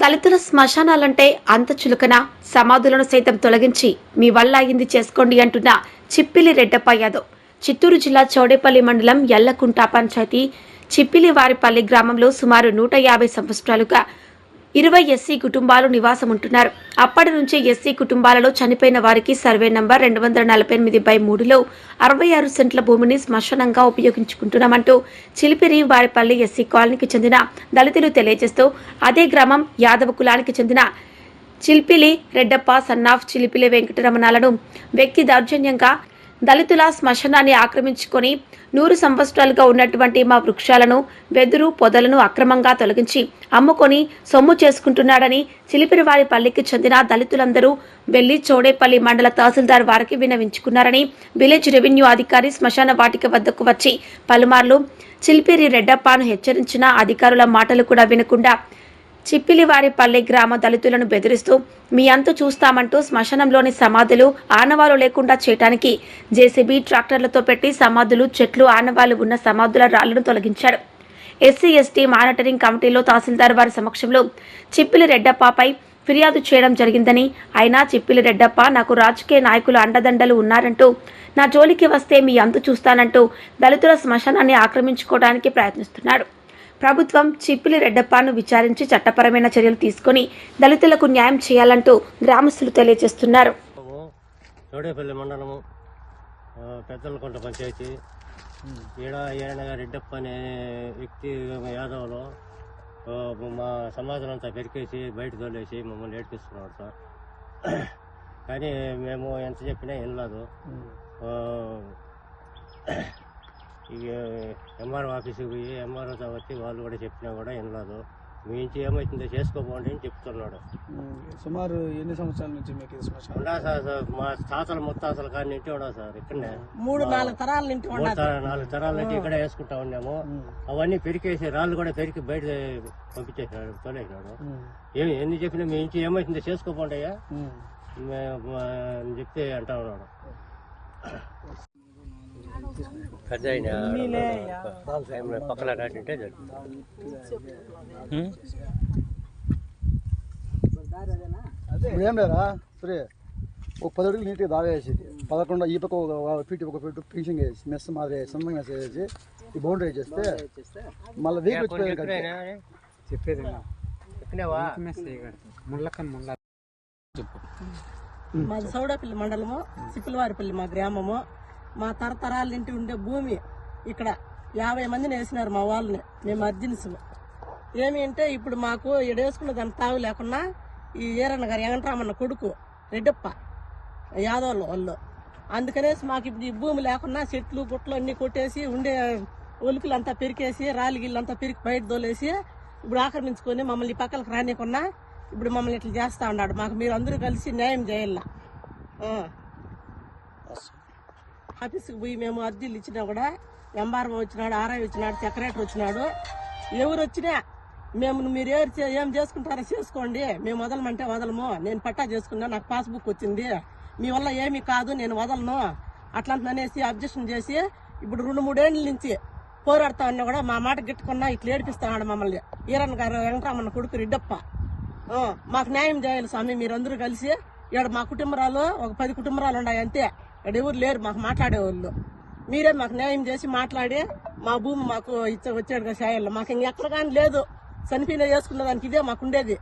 దళితుల శ్మశానాలంటే అంత చులకన. సమాధులను సైతం తొలగించి మీ వల్ల అయింది చేసుకోండి అంటున్న చిప్పిలి రెడ్డప్ప యాదవ్. చిత్తూరు జిల్లా చౌడేపల్లి మండలం ఎల్లకుంట పంచాయతీ చిప్పిలి వారిపల్లి గ్రామంలో సుమారు నూట యాభై సంవత్సరాలుగా ఇరవై ఎస్సీ కుటుంబాలు నివాసం ఉంటున్నారు. అప్పటి నుంచి ఎస్సీ కుటుంబాలలో చనిపోయిన వారికి సర్వే నంబర్ రెండు వందల నలభై ఎనిమిది బై మూడులో అరవై ఆరు సెంట్ల భూమిని శ్మశానంగా ఉపయోగించుకుంటున్నామంటూ చిలిపిరి వారిపల్లి ఎస్సీ కాలనీకి చెందిన దళితులు తెలియజేస్తూ అదే గ్రామం యాదవ కులానికి చెందిన చిల్పిలి రెడ్డప్ప సన్నాఫ్ చిలిపిలి వెంకటరమణాలను వ్యక్తి దౌర్జన్యంగా దళితుల శ్మశానాన్ని ఆక్రమించుకొని నూరు సంవత్సరాలుగా ఉన్నటువంటి మా వృక్షాలను వెదురు పొదలను అక్రమంగా తొలగించి అమ్ముకొని సొమ్ము చేసుకుంటున్నాడని చిలిపిరివారి పల్లికి చెందిన దళితులందరూ వెళ్ళి చౌడేపల్లి మండల తహసీల్దార్ వారికి వినవించుకున్నారని విలేజ్ రెవెన్యూ అధికారి శ్మశాన వాటిక వద్దకు వచ్చి పలుమార్లు చిలిపిరి రెడ్డప్పను హెచ్చరించిన అధికారుల మాటలు కూడా వినకుండా చిప్పిలివారిపల్లి గ్రామ దళితులను బెదిరిస్తూ మీ అంతు చూస్తామంటూ శ్మశానంలోని సమాధులు ఆనవాలు లేకుండా చేయటానికి జేసీబీ ట్రాక్టర్లతో పెట్టి సమాధులు చెట్లు ఆనవాలు ఉన్న సమాధుల రాళ్ళను తొలగించాడు ఎస్సీ ఎస్టీ మానిటరింగ్ కమిటీలో తహసీల్దార్ వారి సమక్షంలో చిప్పిలి రెడ్డప్పపై ఫిర్యాదు చేయడం జరిగిందని అయినా చిప్పిలి రెడ్డప్ప నాకు రాజకీయ నాయకులు అండదండలు ఉన్నారంటూ నా జోలికి వస్తే మీ అంతు చూస్తానంటూ దళితుల శ్మశానాన్ని ఆక్రమించుకోవడానికి ప్రయత్నిస్తున్నాడు. ప్రభుత్వం చిప్పిలి రెడ్డప్పను విచారించి చట్టపరమైన చర్యలు తీసుకొని దళితులకు న్యాయం చేయాలంటూ గ్రామస్తులు తెలియజేస్తున్నారు. చౌడేపల్లి మండలము? పెద్దలకొండ పంచాయతీ. ఈడ ఈయన రెడ్డప్ప అనే వ్యక్తి యాదవ్లో మా సమాజం అంతా పెరికేసి బయట తోలేసి మమ్మల్ని ఏడిపిస్తున్నాడు సార్. కానీ మేము ఎంత చెప్పినా వినలేదు. ఇక ఎంఆర్ఓ ఆఫీస్కి పోయి ఎంఆర్ఓ వచ్చి వాళ్ళు కూడా చెప్పినా కూడా వినలేదు. మీ నుంచి ఏమవుతుందో చేసుకోపోండి అని చెప్తున్నాడు. సుమారు ఎన్ని సంవత్సరాల నుంచి మీకు ఉండా సార్ సార్ మా తాతల ముత్తాతల కానీ ఇంటి ఉండా సార్ ఇక్కడనే. మూడు నాలుగు తరాల నుంచి నాలుగు తరాల నుంచి ఇక్కడే వేసుకుంటా ఉన్నాము. అవన్నీ పెరికేసి రాళ్ళు కూడా పెరికి బయట పంపించేసినాడు తోలేసినాడు ఏమి ఎన్ని చెప్పినా మీ ఇంటి ఏమవుతుందో చేసుకోపోండి అయ్యా. అని చెప్తే అంటా ఉన్నాడు. పెద్ద ఆయన ఆయన పక్కన రాటుంటే జరుగుతుంది ఏం లేరా సరే ఒక పది అడుగులు నీట్గా దాగా వేసేది పదకొండు ఈ పక్క ఒక ఫీట్ ఒక ఫీట్ ఫినిషింగ్ వేసి మెస్ మాదిరి వేసి మెస్ వేసి ఈ బౌండరీ చేస్తే మళ్ళీ వీక్ వచ్చిపోయింది చెప్పేది చెప్పు. మాది సౌడపల్లి మండలము సిప్పులవారిపల్లి మా గ్రామము. మా తరతరాల ఇంటి ఉండే భూమి ఇక్కడ యాభై మందిని వేసినారు మా వాళ్ళని. మేము అర్జెన్సీలు ఏమి అంటే ఇప్పుడు మాకు ఈడ వేసుకున్న దాని తావు లేకుండా ఈ ఈరన్న గారు వెంకటరామన్న కొడుకు రెడ్డప్ప యాదవ్లు వాళ్ళు. అందుకనేసి మాకు ఇప్పుడు ఈ భూమి లేకుండా చెట్లు గుట్లు అన్నీ కొట్టేసి ఉండే ఒలుకులంతా పెరికేసి రాలిగిళ్ళంతా పెరికి బయట దోలేసి ఇప్పుడు ఆక్రమించుకొని మమ్మల్ని పక్కలకు రానికున్నా ఇప్పుడు మమ్మల్ని ఇట్లా చేస్తా ఉన్నాడు. మాకు మీరు అందరూ కలిసి న్యాయం చేయాల? ఆఫీస్కి పోయి మేము అర్జీలు ఇచ్చినా కూడా ఎంఆర్ఓ వచ్చినాడు ఆర్ఐ వచ్చినాడు సెక్రటరీ వచ్చినాడు. ఎవరు వచ్చినా మేము మీరు ఏం చే- ఏం చేసుకుంటారో చేసుకోండి. మేము వదలమంటే వదలము. నేను పట్టా చేసుకున్నా నాకు పాస్బుక్ వచ్చింది. మీ వల్ల ఏమీ కాదు నేను వదలను. అట్లాంటి అనేసి అబ్జెక్షన్ చేసి ఇప్పుడు రెండు మూడేళ్ళ నుంచి పోరాడుతా ఉన్నా కూడా మా మాట గిట్టుకున్నా ఇట్లా ఏడిపిస్తున్నాడు మమ్మల్ని. ఈరన్ గారు వెంకటరామన్న కొడుకు రెడ్డప్ప. మాకు న్యాయం చేయాలి స్వామి మీరందరూ కలిసి. ఇక్కడ మా కుటుంబరాలు ఒక పది కుటుంబరాలు ఉన్నాయి అంతే. ఇక్కడ ఎవరు లేరు మాకు మాట్లాడేవాళ్ళు. మీరే మాకు న్యాయం చేసి మాట్లాడి మా భూమి మాకు ఇచ్చ వచ్చాడు కదా షాయల్లో మాకు ఇంకెక్కడ కానీ లేదు. చనిపోయిన చేసుకున్న దానికి ఇదే మాకు ఉండేది.